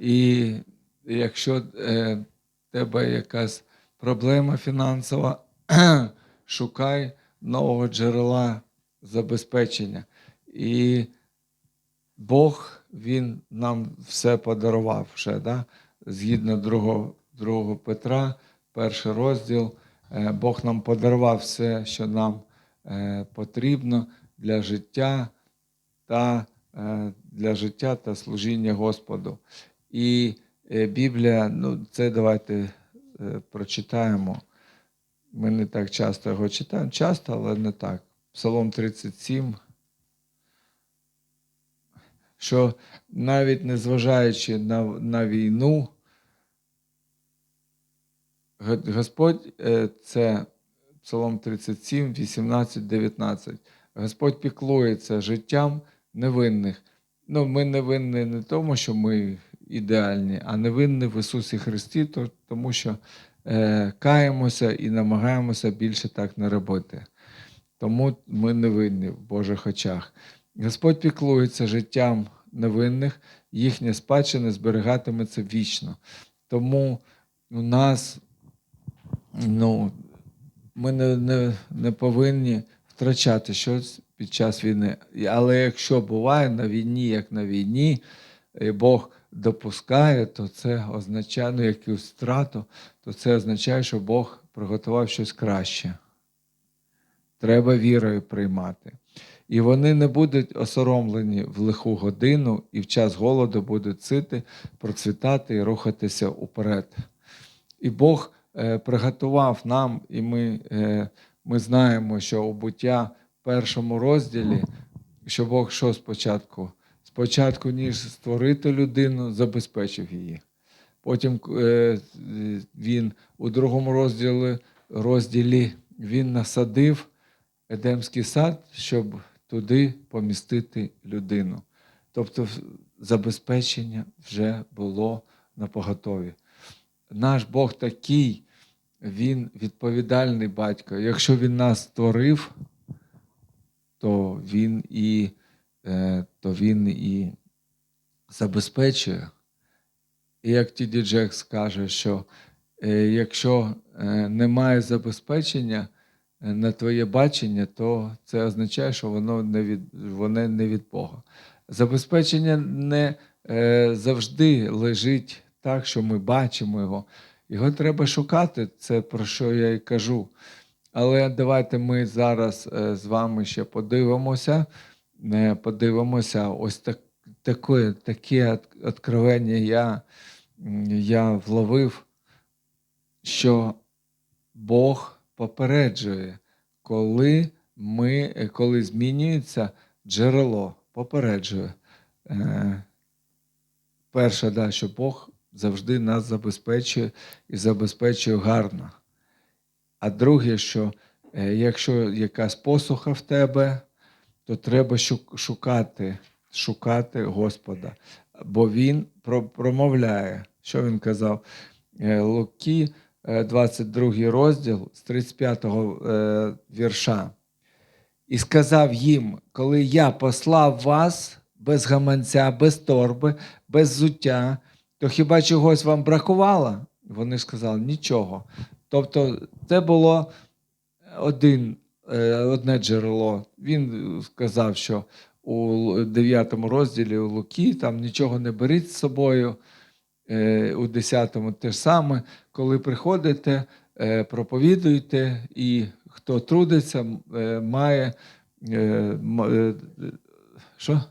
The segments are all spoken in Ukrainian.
І якщо е, тебе якась проблема фінансова, шукай нового джерела забезпечення. І Бог Він нам все подарував вже, да? згідно 2, 2 Петра, перший розділ. Е, Бог нам подарував все, що нам е, потрібно для життя та е, для життя та служіння Господу. І е, Біблія, ну це давайте е, прочитаємо. Ми не так часто його читаємо, часто, але не так. Псалом 37. Що навіть незважаючи на, на війну, Господь е, це Псалом 37, 18, 19. Господь піклується життям невинних. Ну, ми невинні не тому, що ми ідеальні, а невинні в Ісусі Христі, то- тому що е, каємося і намагаємося більше так не робити. Тому ми невинні в Божих очах. Господь піклується життям невинних, їхня спадщина зберігатиметься вічно. Тому у нас ну, ми не, не, не повинні втрачати щось під час війни. Але якщо буває на війні, як на війні, і Бог допускає, то це означає ну, якусь втрату, то це означає, що Бог приготував щось краще. Треба вірою приймати. І вони не будуть осоромлені в лиху годину, і в час голоду будуть сити, процвітати і рухатися уперед. І Бог е, приготував нам, і ми, е, ми знаємо, що у буття в першому розділі, що Бог що спочатку? Спочатку, ніж створити людину, забезпечив її. Потім е, він у другому розділі, розділі він насадив Едемський сад, щоб туди помістити людину. Тобто забезпечення вже було на поготові. Наш Бог такий, він відповідальний батько. Якщо він нас створив, то він і, то він і забезпечує. І як Тіді Джек скаже, що е, якщо е, немає забезпечення е, на твоє бачення, то це означає, що воно не від, воно не від Бога. Забезпечення не е, завжди лежить так, що ми бачимо його. Його треба шукати, це про що я і кажу. Але давайте ми зараз е, з вами ще подивимося. Е, Подивимося, ось так, таке, таке от- откровення я, я вловив, що Бог попереджує, коли, ми, коли змінюється джерело, попереджує. Е, Перше, да, що Бог завжди нас забезпечує і забезпечує гарно. А друге, що е, якщо якась посуха в тебе, то треба шукати, шукати Господа. Бо Він промовляє, що він казав? Е, Луки, е, 22 розділ з 35 е, вірша. І сказав їм, коли я послав вас без гаманця, без торби, без зуття, то хіба чогось вам бракувало? Вони сказали, нічого. Тобто, це було один, е, одне джерело. Він сказав, що у 9 розділі у Луки там нічого не беріть з собою. Е, У 10 те ж саме, коли приходите, е, проповідуйте, і хто трудиться, е, має, е, е, що?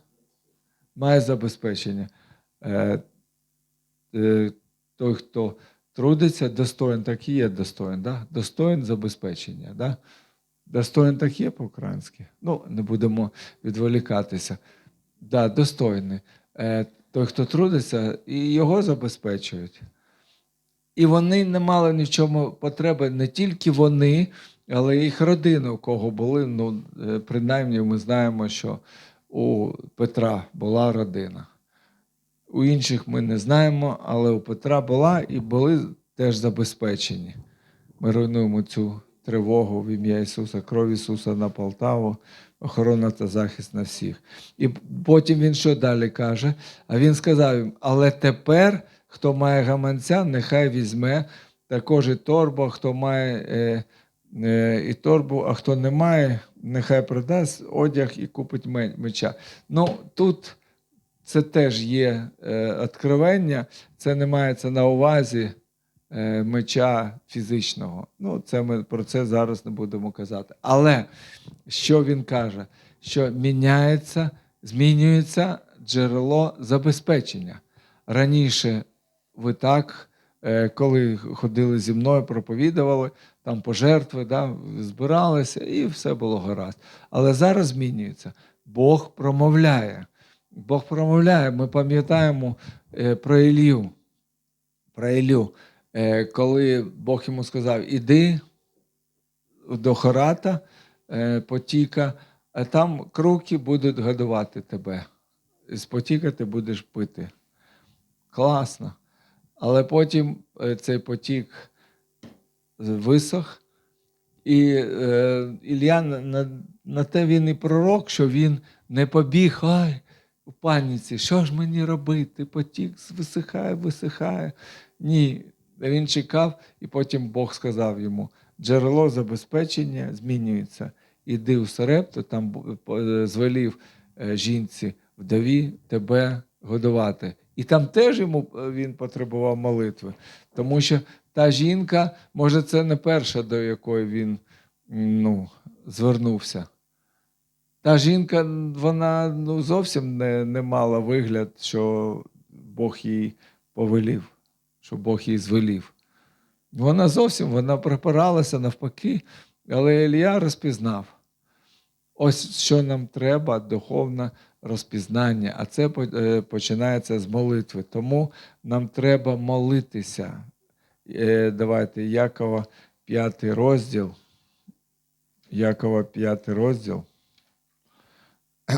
має забезпечення. Е, е, Той, хто трудиться, достоин, так і є достоин. Да? Достоин забезпечення. Да? Достоин так є по-українськи. Ну, не будемо відволікатися. Да, достойний. Е, Той, хто трудиться, і його забезпечують. І вони не мали ні в чому потреби, не тільки вони, але й їх родини, у кого були. Ну, е, принаймні, ми знаємо, що у Петра була родина. У інших ми не знаємо, але у Петра була і були теж забезпечені. Ми руйнуємо цю тривогу в ім'я Ісуса, кров Ісуса на Полтаву. охорона та захист на всіх. І потім він що далі каже? А він сказав їм: але тепер, хто має гаманця, нехай візьме також і торбу, хто має е, е, і торбу, а хто не має, нехай продасть одяг і купить меча. Ну тут це теж є е, откровення, це не мається на увазі меча фізичного. Ну, це ми про це зараз не будемо казати. Але що він каже? Що міняється, змінюється джерело забезпечення. Раніше ви так, е, коли ходили зі мною, проповідували, там пожертви, да, збиралися, і все було гаразд. Але зараз змінюється. Бог промовляє. Бог промовляє. Ми пам'ятаємо е, про Ілію. Про Ілю, Е, коли Бог йому сказав: іди до Хората, е, потіка, а там круки будуть годувати тебе. З потіка ти будеш пити. Класно. Але потім е, цей потік висох, і е, Ілля на, на те він і пророк, що він не побіг, ай, у паніці, що ж мені робити? Потік висихає, висихає. Ні, він чекав, і потім Бог сказав йому: джерело забезпечення змінюється. Іди у Сарепту, там звелів е, жінці вдові тебе годувати. І там теж йому е, він потребував молитви. Тому що та жінка, може, це не перша, до якої він ну, звернувся. Та жінка, вона ну, зовсім не, не мала вигляд, що Бог їй повелів, що Бог їй звелів. Вона зовсім вона припиралася навпаки, але Ілля розпізнав. Ось що нам треба духовне розпізнання, а це е, починається з молитви. Тому нам треба молитися. Е, Давайте Якова, п'ятий розділ. Якова, п'ятий розділ.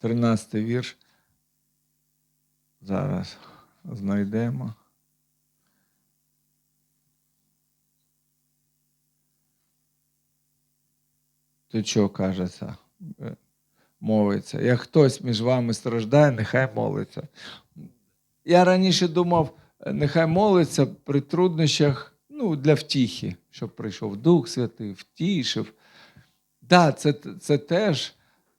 Тринадцятий вірш. Зараз знайдемо. Тут що кажеться? Е, Мовиться. Як хтось між вами страждає, нехай молиться. Я раніше думав, е, нехай молиться при труднощах ну, для втіхи, щоб прийшов Дух Святий, втішив. Так, да, це, це теж,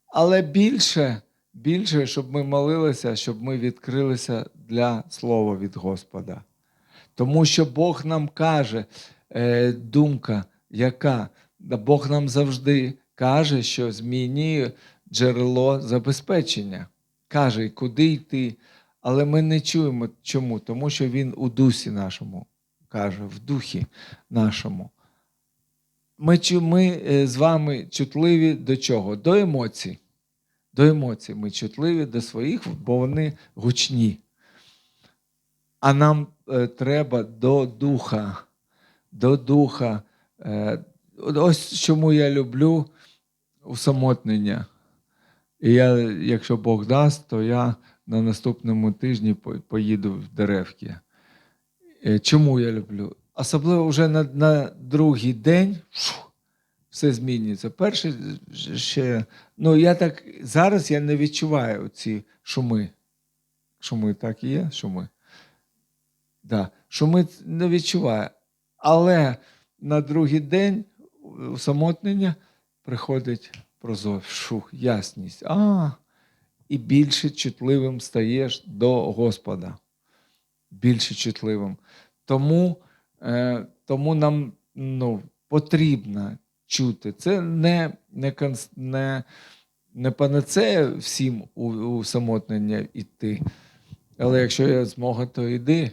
але більше, більше, щоб ми молилися, щоб ми відкрилися для Слова від Господа. Тому що Бог нам каже, е, думка, яка Бог нам завжди каже, що змінює джерело забезпечення. Каже, куди йти. Але ми не чуємо чому, тому що Він у дусі нашому каже, в духі нашому. Ми, ми е, з вами чутливі до чого? До емоцій. До емоцій. Ми чутливі до своїх, бо вони гучні. А нам е, треба до духа, до духа. Е, ось чому я люблю усамотнення. І я, якщо Бог дасть, то я на наступному тижні поїду в Деревки. Е, Чому я люблю? Особливо вже на, на другий день все змінюється. Перший ж- ще, ну я так зараз я не відчуваю ці шуми. Шуми так і є, шуми. Да. Шуми не відчуваю. Але на другий день усамотнення приходить прозор, шух, ясність. А, і більше чутливим стаєш до Господа. Більше чутливим. Тому, е, тому нам ну, потрібно чути. Це не, не, не, не панацея всім у, усамотнення йти. Але якщо є змога, то йди.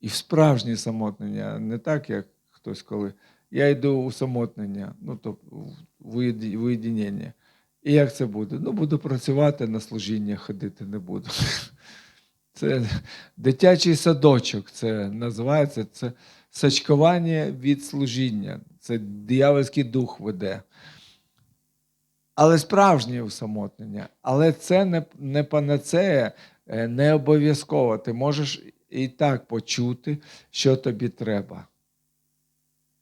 І в справжнє самотнення, не так, як хтось коли. Я йду у самотнення, ну тобто в уєді- І як це буде? Ну, буду працювати на служіння, ходити не буду. Це дитячий садочок, це називається це сачкування від служіння. Це диявольський дух веде. Але справжнє усамотнення. Але це не, не панацея, е, не обов'язково. Ти можеш і так почути, що тобі треба.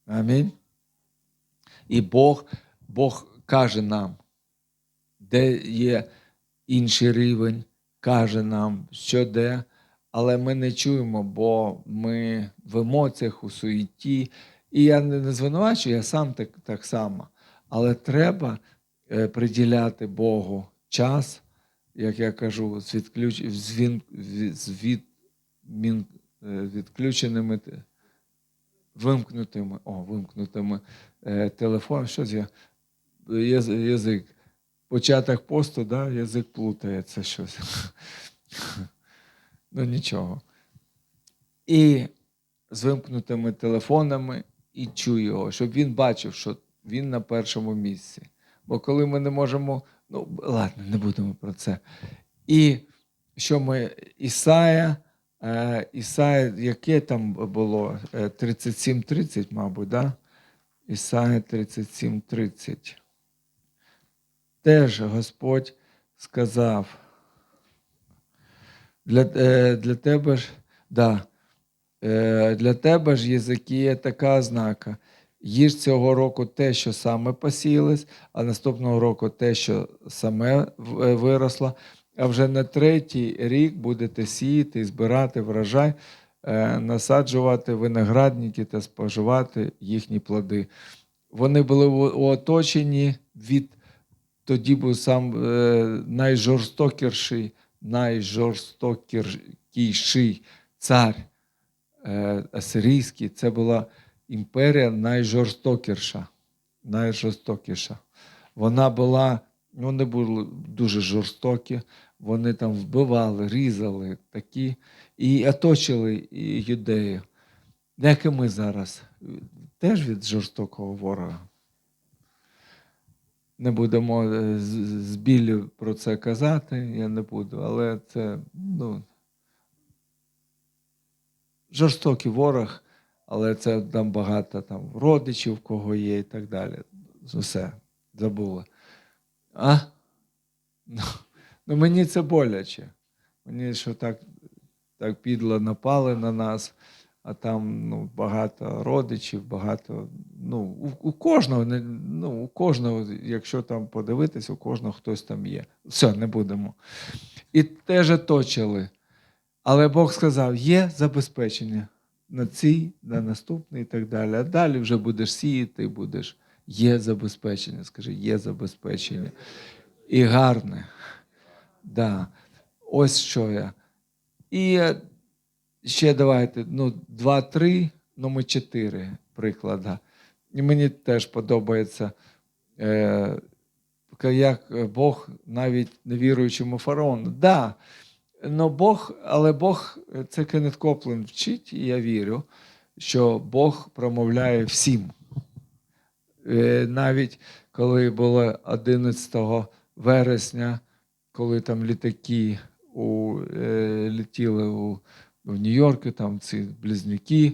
Амінь. І Бог, Бог каже нам, де є інший рівень, каже нам, що де, але ми не чуємо, бо ми в емоціях, у суєті. І я не, звинувачую, я сам так, так само. Але треба е, приділяти Богу час, як я кажу, з, відключ... з, він... з від... е, відключеними, вимкнутими, о, вимкнутими е, телефоном. Що я? Язик. Початок посту, да, язик плутається щось. ну нічого. І з вимкнутими телефонами і чую його, щоб він бачив, що він на першому місці. Бо коли ми не можемо, ну ладно, не будемо про це. І що ми Ісая, е, Ісая, яке там було? Е, 37-30, мабуть, да? Ісая 37-30. Теж Господь сказав. Для, е, для тебе ж, да, е, для тебе ж Єзикія така ознака. Їж цього року те, що саме посіялось, а наступного року те, що саме е, виросло. А вже на третій рік будете сіяти збирати врожай, е, насаджувати виноградники та споживати їхні плоди. Вони були оточені від тоді був сам е, найжорстокіший, найжорстокіший цар е, асирійський. Це була імперія найжорстокіша. Найжорстокіша. Вона була, ну, вони були дуже жорстокі, вони там вбивали, різали такі і оточили юдею. Як і ми зараз, теж від жорстокого ворога. Не будемо е, з, біллю про це казати, я не буду, але це ну, жорстокий ворог, але це там багато там родичів, кого є і так далі. Все, забули. А? Ну, ну мені це боляче. Мені що так, так підло напали на нас, а там ну, багато родичів, багато. Ну, у, у кожного, ну, у кожного, якщо там подивитись, у кожного хтось там є. Все, не будемо. І теж оточили. Але Бог сказав: є забезпечення на цій, на наступний і так далі. А далі вже будеш сіяти, будеш. Є забезпечення. Скажи, є забезпечення. І гарне. Да. Ось що я. І ще давайте, ну, два-три, ну ми чотири приклади. І мені теж подобається, е, як Бог навіть невіруючому фараону. Да, но Бог, але Бог, це Кеннет Коплен вчить, і я вірю, що Бог промовляє всім. Е, Навіть коли було 11 вересня, коли там літаки у, е, летіли у, в Нью-Йорку, там ці близнюки,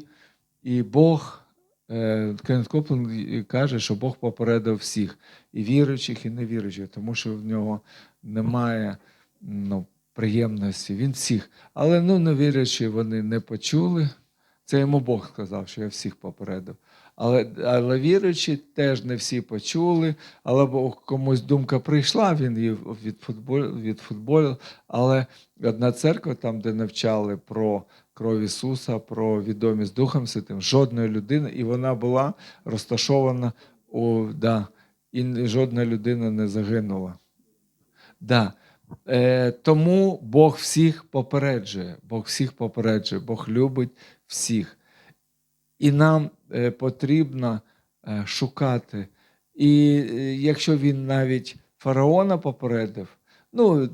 і Бог, е, Кеннет Коплен каже, що Бог попередив всіх, і віруючих, і невіруючих, тому що в нього немає ну, приємності. Він всіх. Але ну, невіруючі вони не почули. Це йому Бог сказав, що я всіх попередив. Але, але віруючі теж не всі почули, але комусь думка прийшла, він її від футболу. Але одна церква, там, де навчали про кров Ісуса, про відомість Духом Святим, жодної людини, і вона була розташована у да, і жодна людина не загинула. Да. Е, тому Бог всіх попереджує, Бог всіх попереджує, Бог любить всіх. І нам е, потрібно е, шукати. І е, якщо він навіть фараона попередив, ну,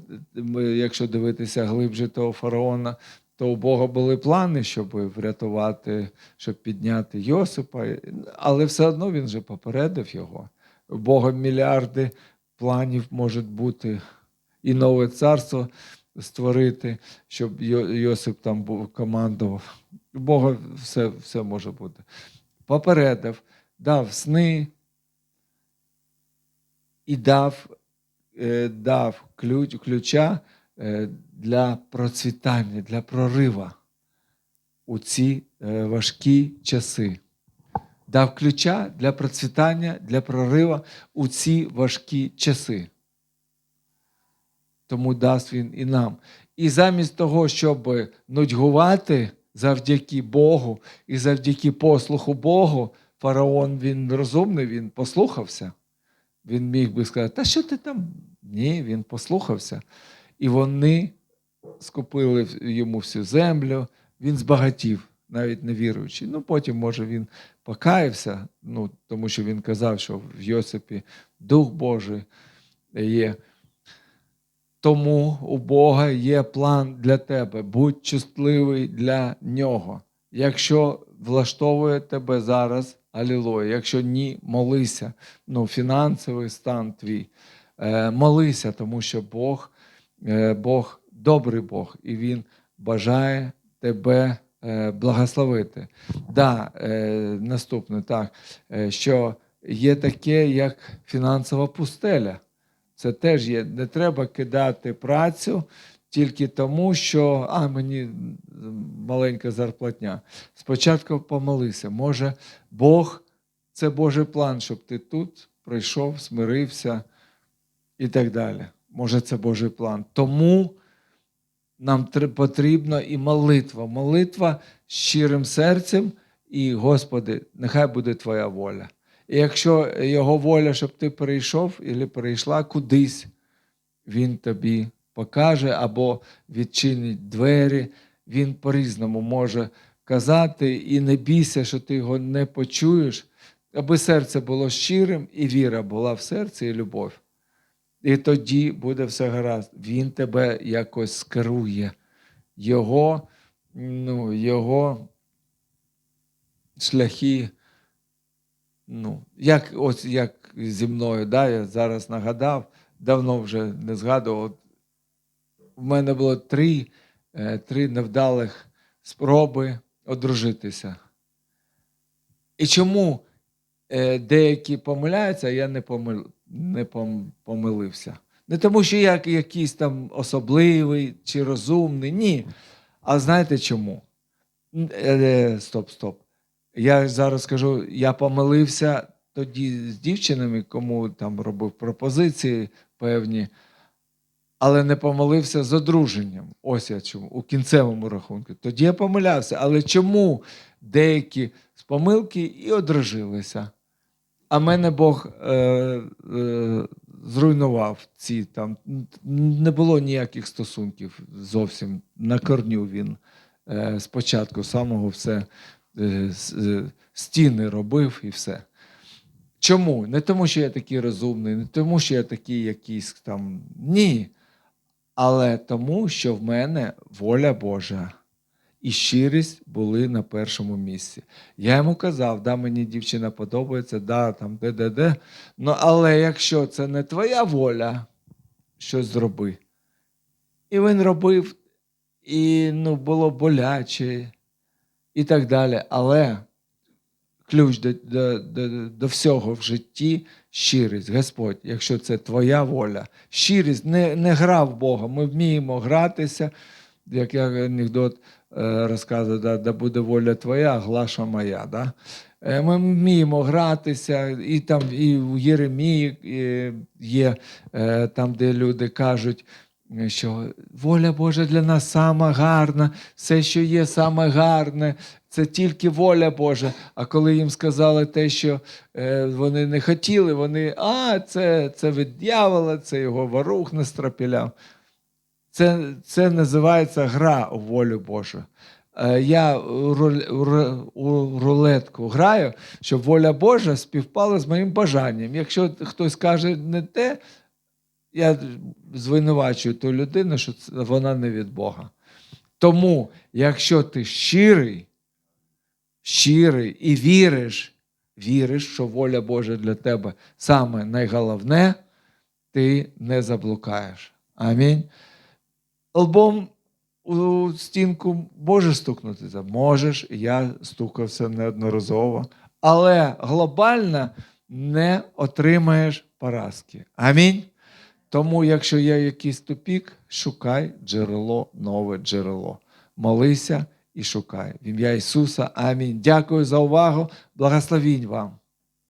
якщо дивитися глибше того фараона, то у Бога були плани, щоб врятувати, щоб підняти Йосипа, але все одно він же попередив його. Бога мільярди планів можуть бути і нове царство створити, щоб Йосип там був командував. У Бога все, все може бути. Попередив, дав сни і дав, е, дав ключ, ключа е, для процвітання, для прорива у ці е, важкі часи. дав ключа для процвітання, для прорива у ці важкі часи. Тому дасть він і нам. І замість того, щоб нудьгувати завдяки Богу і завдяки послуху Богу, фараон він розумний, він послухався. Він міг би сказати, та що ти там? Ні, він послухався. І вони скупили йому всю землю, він збагатів, навіть не віруючи. Ну, потім, може, він покаявся, ну, тому що він казав, що в Йосипі Дух Божий є. Тому у Бога є план для тебе. Будь чутливий для нього. Якщо влаштовує тебе зараз, алілуя. Якщо ні, молися. Ну, фінансовий стан твій. Е, молися, тому що Бог, е, Бог добрий Бог, і Він бажає тебе е, благословити. Да, е, наступне, так, е, що є таке, як фінансова пустеля. Це теж є. Не треба кидати працю тільки тому, що а, мені маленька зарплатня. Спочатку помолися. Може, Бог це Божий план, щоб ти тут прийшов, смирився і так далі. Може, це Божий план. Тому нам потрібна і молитва. Молитва з щирим серцем, і, Господи, нехай буде Твоя воля. І якщо його воля, щоб ти перейшов і перейшла кудись, він тобі покаже або відчинить двері, він по-різному може казати, і не бійся, що ти його не почуєш, аби серце було щирим, і віра була в серці, і любов. І тоді буде все гаразд. Він тебе якось скерує. Його, ну, його шляхи ну, як, ось як зі мною, да, я зараз нагадав, давно вже не згадував. У мене було три, е, три невдалих спроби одружитися. І чому е, деякі помиляються, а я не, помил, не пом- помилився? Не тому, що я якийсь там особливий чи розумний, ні. А знаєте чому? Е, Стоп, стоп. Я зараз скажу, я помилився тоді з дівчинами, кому там робив пропозиції певні, але не помилився з одруженням. Ось я чому, у кінцевому рахунку. Тоді я помилявся. Але чому деякі з помилки і одружилися? А мене Бог е, е, зруйнував ці там. Не було ніяких стосунків зовсім. На корню він е, спочатку самого все стіни робив і все. Чому? Не тому, що я такий розумний, не тому, що я такий якийсь там. Ні. Але тому, що в мене воля Божа і щирість були на першому місці. Я йому казав, да, мені дівчина подобається, да, там, де, де, де. Ну, але якщо це не твоя воля, щось зроби. І він робив, і ну, було боляче, і так далі. Але ключ до, до, до, до всього в житті щирість. Господь, якщо це твоя воля, щирість, не, не гра в Бога. Ми вміємо гратися, як я анекдот е, розказую, да, да буде воля твоя, глаша моя. Да? Е, Ми вміємо гратися, і там і у Єремії е, є там, де люди кажуть, що воля Божа для нас сама гарна, все, що є саме гарне, це тільки воля Божа. А коли їм сказали те, що е, вони не хотіли, вони а, це, це від дьявола, це його ворух настропіляв. Це, це називається гра у волю Божу. Е, Я у рулетку граю, щоб воля Божа співпала з моїм бажанням. Якщо хтось каже не те, я звинувачую ту людину, що вона не від Бога. Тому, якщо ти щирий, щирий і віриш, віриш, що воля Божа для тебе саме найголовне, ти не заблукаєш. Амінь. Лбом у стінку можеш стукнутися? Можеш, я стукався неодноразово. Але глобально не отримаєш поразки. Амінь. Тому, якщо є якийсь тупік, шукай джерело, нове джерело. Молися і шукай. В ім'я Ісуса. Амінь. Дякую за увагу. Благословінь вам.